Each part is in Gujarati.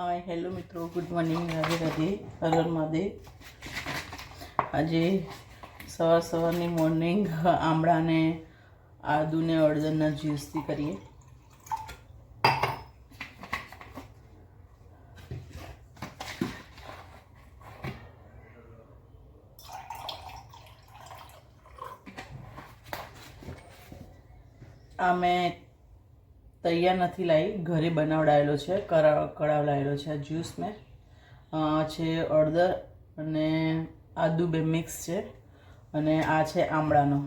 હાય હેલો મિત્રો. ગુડ મોર્નિંગ રાધે રાધે હર હર મહાદેવ આજે સવાર સવારની મોર્નિંગ આમળાને આદુને અડદરના જ્યુસથી કરીએ. આ મેં તૈયાર નથી લાવી ઘરે બનાવડાયેલો છે, કરા કડાવડાયેલો છે, આ જ્યુસ મેં. છે અડદર અને આદુ બે મિક્સ છે અને આ છે આમળાનો.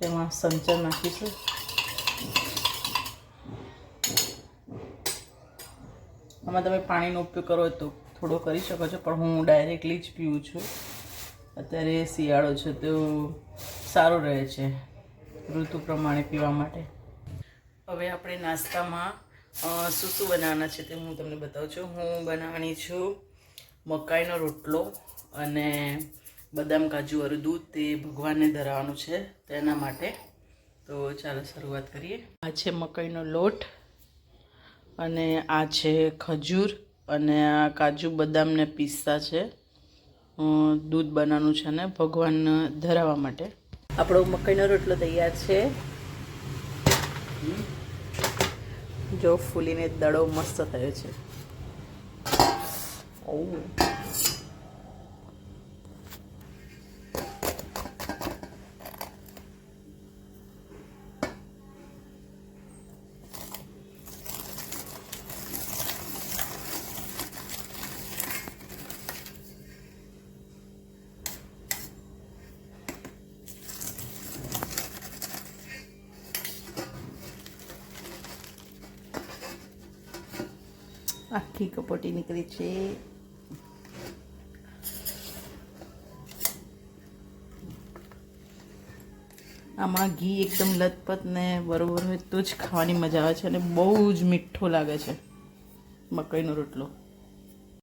તેમાં સંચર નાખીશું. આમાં તમે પાણીનો ઉપયોગ કરો તો થોડો કરી શકો છો, પણ હું ડાયરેક્ટલી જ પીવું છું. અત્યારે શિયાળો છે તો સારું રહે છે, ઋતુ પ્રમાણે પીવા માટે. હવે આપણે નાસ્તામાં શું શું બનાવવાના છે તે હું તમને બતાવું છું. હું બનાવવાની છું મકાઈનો રોટલો અને બદામ, કાજુ વાળું દૂધ તે ભગવાનને ધરાવવાનું છે તેના માટે. તો ચાલો શરૂઆત કરીએ. આ છે મકાઈનો લોટ અને આ છે ખજૂર અને આ કાજુ બદામને પિસ્તા છે. દૂધ બનાવવાનું છે ને ભગવાનને ધરાવવા માટે. આપણો મકાઈનો રોટલો તૈયાર છે. જો ફૂલીને દડો મસ્ત થયો છે. ઓ આખી કપોટી નીકળી છે. આમાં ઘી એકદમ લથપથ ને બરોબર હોય તો જ ખાવાની મજા આવે છે અને બહુ જ મીઠો લાગે છે મકાઈનો રોટલો.